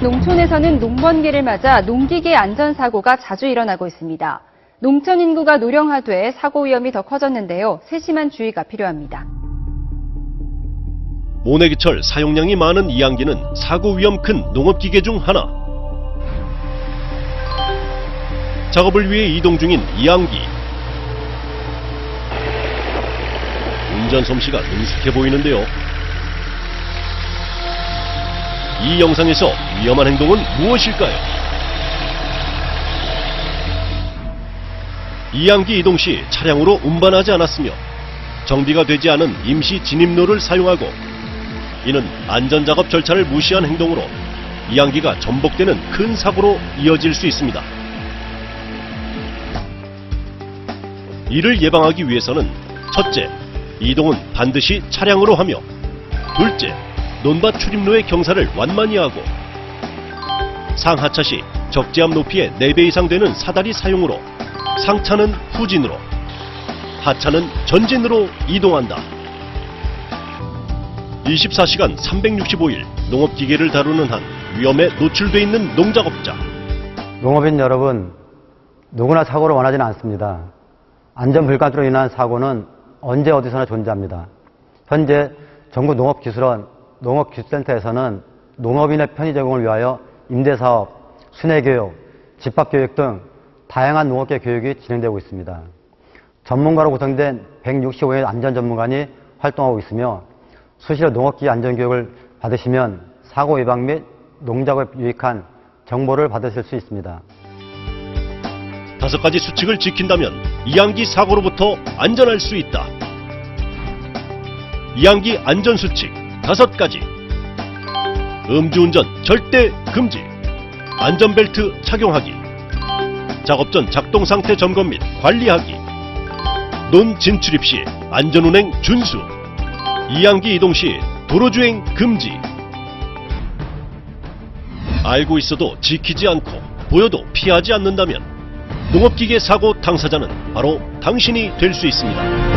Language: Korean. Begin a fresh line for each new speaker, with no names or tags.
농촌에서는 농번기를 맞아 농기계 안전사고가 자주 일어나고 있습니다. 농촌 인구가 노령화돼 사고 위험이 더 커졌는데요. 세심한 주의가 필요합니다.
모내기철 사용량이 많은 이항기는 사고 위험 큰 농업기계 중 하나. 작업을 위해 이동 중인 이항기. 운전 솜씨가 능숙해 보이는데요. 이 영상에서 위험한 행동은 무엇일까요? 이항기 이동 시 차량으로 운반하지 않았으며 정비가 되지 않은 임시 진입로를 사용하고 이는 안전작업 절차를 무시한 행동으로 이항기가 전복되는 큰 사고로 이어질 수 있습니다. 이를 예방하기 위해서는 첫째, 이동은 반드시 차량으로 하며 둘째, 논밭 출입로의 경사를 완만히 하고 상하차 시 적재함 높이의 4배 이상 되는 사다리 사용으로 상차는 후진으로 하차는 전진으로 이동한다. 24시간 365일 농업기계를 다루는 한 위험에 노출돼 있는 농작업자.
농업인 여러분, 누구나 사고를 원하지는 않습니다. 안전 불감으로 인한 사고는 언제 어디서나 존재합니다. 현재 전국 농업기술원 농업기술센터에서는 농업인의 편의 제공을 위하여 임대사업, 순회교육, 집합교육 등 다양한 농업계 교육이 진행되고 있습니다. 전문가로 구성된 165의 안전 전문가니 활동하고 있으며 수시로 농업기 안전교육을 받으시면 사고 예방 및 농작업에 유익한 정보를 받으실 수 있습니다.
다섯 가지 수칙을 지킨다면 이항기 사고로부터 안전할 수 있다. 이항기 안전 수칙 다섯 가지. 음주운전 절대 금지. 안전벨트 착용하기. 작업 전 작동 상태 점검 및 관리하기. 논 진출입 시 안전운행 준수. 이항기 이동 시 도로주행 금지. 알고 있어도 지키지 않고 보여도 피하지 않는다면 농업기계 사고 당사자는 바로 당신이 될 수 있습니다.